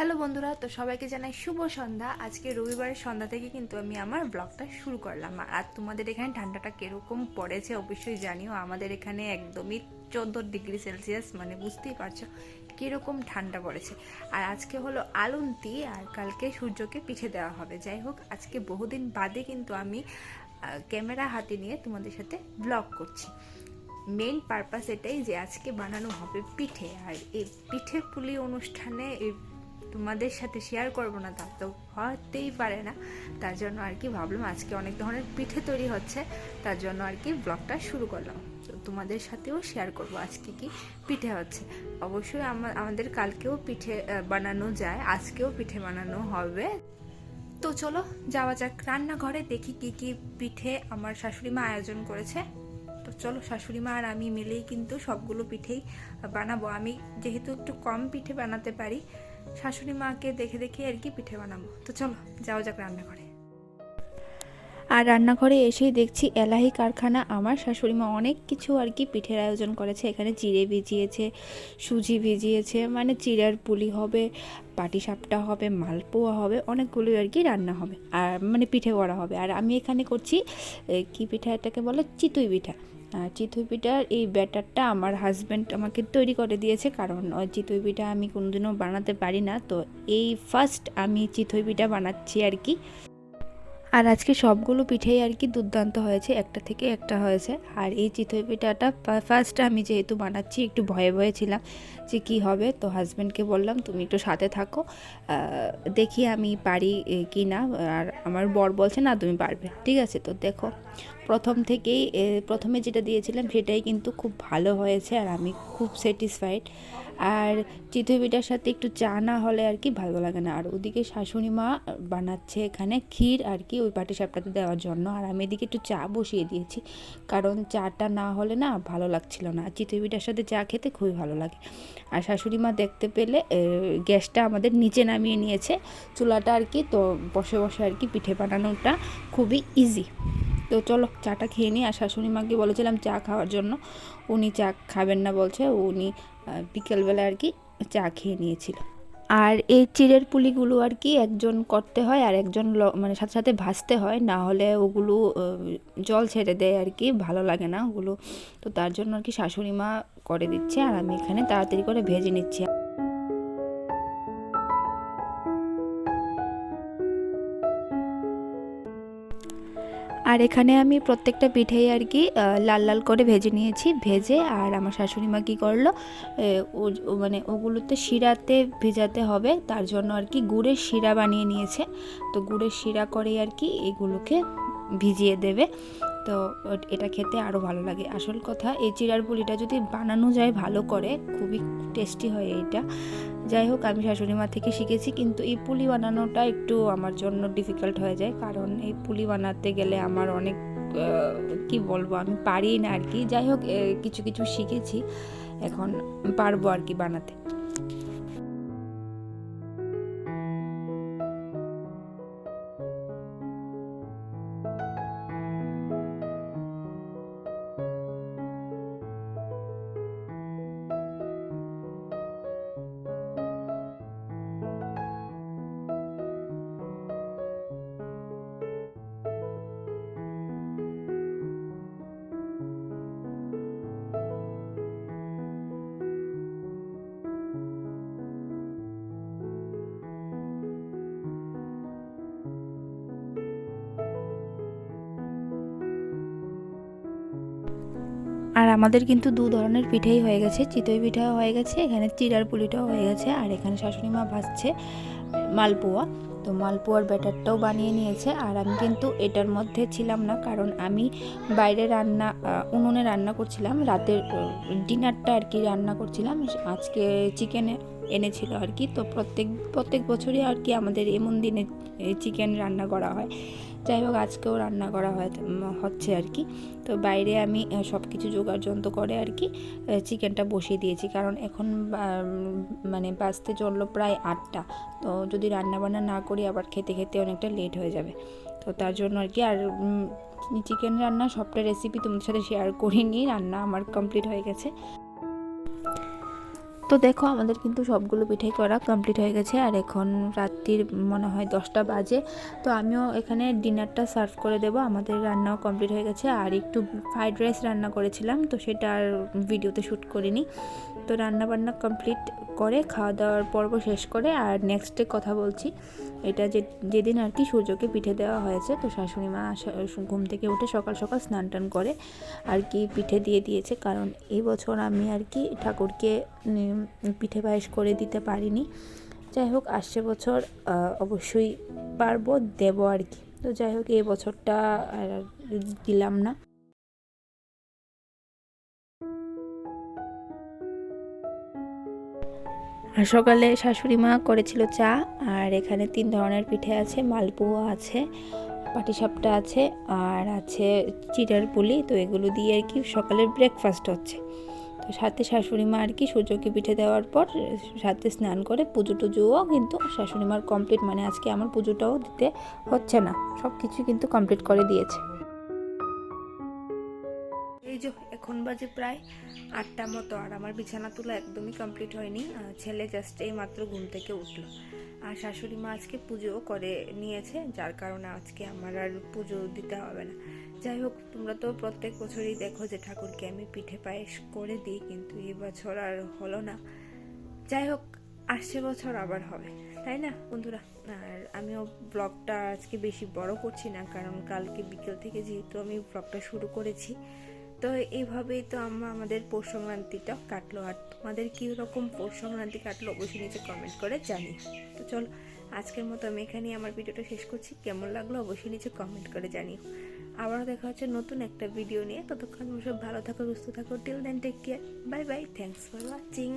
Hello বন্ধুরা, তো সবাইকে জানাই শুভ সন্ধ্যা। আজকে রবিবারের সন্ধ্যা থেকে কিন্তু আমি আমার ব্লগটা শুরু করলাম। আর তোমাদের এখানে ঠান্ডাটা কীরকম পড়েছে অবশ্যই জানিও। আমাদের এখানে একদমই চোদ্দ ডিগ্রি সেলসিয়াস মানে বুঝতেই পারছ কীরকম ঠান্ডা পড়েছে। আর আজকে হলো আলন্তি আর কালকে সূর্যকে পিঠে দেওয়া হবে। যাই হোক, আজকে বহুদিন বাদে কিন্তু আমি ক্যামেরা হাতে নিয়ে তোমাদের সাথে ব্লগ করছি। মেন পারপাস এটাই যে আজকে বানানো হবে পিঠে। আর এই পিঠে পুলি অনুষ্ঠানে এই তোমাদের সাথে শেয়ার করব না, তা তো হতেই পারে না। তার জন্য আর কি ভাবলাম, আজকে অনেক ধরনের পিঠে তৈরি হচ্ছে, তার জন্য আর কি ব্লগটা শুরু করলাম। তো তোমাদের সাথেও শেয়ার করব আজকে কি পিঠে হচ্ছে। অবশ্যই আমা- আমাদের কালকেও পিঠে বানানো যায়, আজকেও পিঠে বানানো হবে। তো চলো, যাওয়া যাক রান্নাঘরে, দেখি কি কি পিঠে আমার শাশুড়ি মা আয়োজন করেছে। তো চলো শাশুড়ি মা আর আমি মিলেই কিন্তু সবগুলো পিঠেই বানাবো। আমি যেহেতু একটু কম পিঠে বানাতে পারি শাশুড়ি মাকে দেখে দেখে আর কি পিঠে বানাবো। তো চলো যাও যাক রান্নাঘরে। আর রান্নাঘরে এসেই দেখছি এলাহি কারখানা আমার শাশুড়িমা অনেক কিছু আর কি পিঠের আয়োজন করেছে। এখানে চিড়ে ভিজিয়েছে, সুজি ভিজিয়েছে মানে চিড়ার পুলি হবে পাটিসাপটা হবে, মালপোয়া হবে অনেকগুলো আর কি রান্না হবে, আর মানে পিঠে করা হবে। আর আমি এখানে করছি কি পিঠা এটাকে বলে? চিতই পিঠা। আর চিতই পিঠার এই ব্যাটারটা আমার হাজব্যান্ড আমাকে তৈরি করে দিয়েছে, কারণ চিতই পিঠা আমি কোনোদিনও বানাতে পারি না। তো এই ফার্স্ট আমি চিতই পিঠা বানাচ্ছি আর কি। আর আজকে সবগুলো পিঠেই আর কি দুর্দান্ত হয়েছে, একটা থেকে একটা হয়েছে। আর এই চিতই পিঠাটা ফার্স্ট আমি যেহেতু বানাচ্ছি, একটু ভয়ে ভয়ে ছিলাম যে কি হবে, তো হাজব্যান্ডকে বললাম, তুমি একটু সাথে থাকো দেখি আমি পারি কি না আর আমার বর বলছে, না, তুমি পারবে। ঠিক আছে, তো দেখো। প্রথম থেকেই প্রথমে যেটা দিয়েছিলাম সেটাই কিন্তু খুব ভালো হয়েছে আর আমি খুব স্যাটিসফাইড আর চিতই পিঠার সাথে একটু চা না হলে আর কি ভালো লাগে না। আর ওদিকে শাশুড়ি মা বানাচ্ছে এখানে ক্ষীর আর কি ওই পাটি সাপটাতে দেওয়ার জন্য। আর আমি এদিকে একটু চা বসিয়ে দিয়েছি, কারণ চাটা না হলে না ভালো লাগছিল না। আর চিতই পিঠার সাথে চা খেতে খুবই ভালো লাগে। আর শাশুড়ি মা দেখতে পেলে গ্যাসটা আমাদের নিচে নামিয়ে নিয়েছে। চুলাটা আর কি তো বসে বসে আর কি পিঠে বানানোটা খুবই ইজি তো চলো চাটা খেয়ে নিই। আর শাশুড়ি মাকে বলেছিলাম চা খাওয়ার জন্য। উনি চা খাবেন না বলছে, উনি বিকেলবেলা আর কি চা খেয়ে নিয়েছিল। আর এই চিড়ের পুলিগুলো আর কি একজন করতে হয় আর একজন মানে সাথে সাথে ভাজতে হয়। না হলে ওগুলো জল ছেড়ে দেয় আর কি, ভালো লাগে না ওগুলো। তো তার জন্য আর কি শাশুড়ি মা করে দিচ্ছে। আর আমি এখানে তাড়াতাড়ি করে ভেজে নিচ্ছি। আর এখানে আমি প্রত্যেকটা পিঠেই আর কি লাল লাল করে ভেজে নিয়েছি। ভেজে আর আমার শাশুড়ি মা কী করল মানে ওগুলোতে শিরাতে ভেজাতে হবে, তার জন্য আর কি গুড়ের শিরা বানিয়ে নিয়েছে। তো গুড়ের শিরা করে আর কি এগুলোকে ভিজিয়ে দেবে। তো, এটা খেতে আরও ভালো লাগে। আসল কথা, এই চিড়ার পুলিটা যদি বানানো যায়, ভালো করে, খুবই টেস্টি হয় এইটা। যাই হোক, আমি শাশুড়ি মা থেকে শিখেছি, কিন্তু এই পুলি বানানোটা একটু আমার জন্য ডিফিকাল্ট হয়ে যায়। কারণ এই পুলি বানাতে গেলে আমার অনেক কি বলব, আমি পারি না আর কি। যাই হোক কিছু কিছু শিখেছি। এখন পারব আর কি বানাতে। আর আমাদের কিন্তু দু ধরনের পিঠেই হয়ে গেছে। চিতই পিঠাও হয়ে গেছে, এখানে চিড়ার পুলিটাও হয়ে গেছে, আর এখানে শাশুড়ি মা ভাজছে মালপোয়া। তো মালপোয়ার ব্যাটারটাও বানিয়ে নিয়েছে, আর আমি কিন্তু এটার মধ্যে ছিলাম না, কারণ আমি বাইরে রান্না উনুনে রান্না করছিলাম, রাতের ডিনারটা আর কি রান্না করছিলাম। আজকে চিকেনে এনেছিল আর কি। তো প্রত্যেক প্রত্যেক বছরই আর কি আমাদের এমন দিনে চিকেন রান্না করা হয়। যাই হোক, আজকেও রান্না করা হয় হচ্ছে আর কি। তো বাইরে আমি সব কিছু জোগাড় যন্ত্র করে আর কি চিকেনটা বসিয়ে দিয়েছি। কারণ এখন মানে বাজতে চলল প্রায় আটটা। তো যদি রান্না বান্না না করি, আবার খেতে খেতে অনেকটা লেট হয়ে যাবে। তো তার জন্য আর কি, আর চিকেন রান্না সবটা রেসিপি তোমাদের সাথে শেয়ার করিনি। রান্না আমার কমপ্লিট হয়ে গেছে। তো দেখো, আমাদের কিন্তু সবগুলো পিঠাই করা কমপ্লিট হয়ে গেছে। আর এখন রাত্রির মনে হয় দশটা বাজে। তো আমিও এখানে ডিনারটা সার্ভ করে দেব। আমাদের রান্নাও কমপ্লিট হয়ে গেছে। আর একটু ফ্রাইড রাইস রান্না করেছিলাম, তো সেটা আর ভিডিওতে শ্যুট করিনি। তো রান্না বান্না কমপ্লিট করে খাওয়া দাওয়ার পর্ব শেষ করে আর নেক্সট কথা বলছি। এটা যে, যেদিন আর কি সূর্যকে পিঠে দেওয়া হয়েছে, তো শাশুড়ি মা ঘুম থেকে উঠে সকাল সকাল স্নান টান করে আর কি পিঠে দিয়ে দিয়েছে। কারণ এই বছর আমি আর কি ঠাকুরকে পিঠে পায়েস করে দিতে পারিনি। যাই হোক, আসছে বছর অবশ্যই পারব, দেব আর কি। তো যাই হোক, এই বছরটা দিলাম না। আর সকালে শাশুড়ি মা করেছিল চা, আর এখানে তিন ধরনের পিঠে আছে, মালপোয়া আছে, পাটিসাপটা আছে, আর আছে চিটার পুলি, তো এগুলো দিয়ে আর কি সকালের ব্রেকফাস্ট হচ্ছে। তো সাথে শাশুড়ি মা আর কি সূর্যকে পিঠে দেওয়ার পর সাথে স্নান করে পুজো টুজোও কিন্তু শাশুড়ি মার কমপ্লিট মানে আজকে আমার পুজোটাও দিতে হচ্ছে না। সব কিছু কিন্তু কমপ্লিট করে দিয়েছে। এই যে এখন বাজে প্রায় আটটা মতো, আর আমার বিছানা তোলা একদমই কমপ্লিট হয়নি। ছেলে জাস্ট এই মাত্র ঘুম থেকে উঠল। আর শাশুড়ি মা আজকে পুজোও করে নিয়েছে, যার কারণে আজকে আমার আর পুজো দিতে হবে না। যাই হোক, তোমরা তো প্রত্যেক বছরই দেখো যে ঠাকুরকে আমি পিঠে পায়েস করে দিই, কিন্তু এবছর আর হলো না। যাই হোক, আসছে বছর আবার হবে, তাই না বন্ধুরা? আর আমিও ব্লগটা আজকে বেশি বড় করছি না, কারণ কালকে বিকেল থেকে যেহেতু আমি ব্লগটা শুরু করেছি, তো এইভাবেই তো আমরা আমাদের পৌষ সংক্রান্তিটা কাটলো। আর তোমাদের কীরকম পৌষ সংক্রান্তি কাটলো অবশ্যই নিচে কমেন্ট করে জানি তো চলো আজকের মতো আমি এখানেই আমার ভিডিওটা শেষ করছি। কেমন লাগল অবশ্যই নিচে কমেন্ট করে জানিও। আবারও দেখা হচ্ছে নতুন একটা ভিডিও নিয়ে। ততক্ষণ সব ভালো থাকো, সুস্থ থাকো। Till then take care bye bye thanks for watching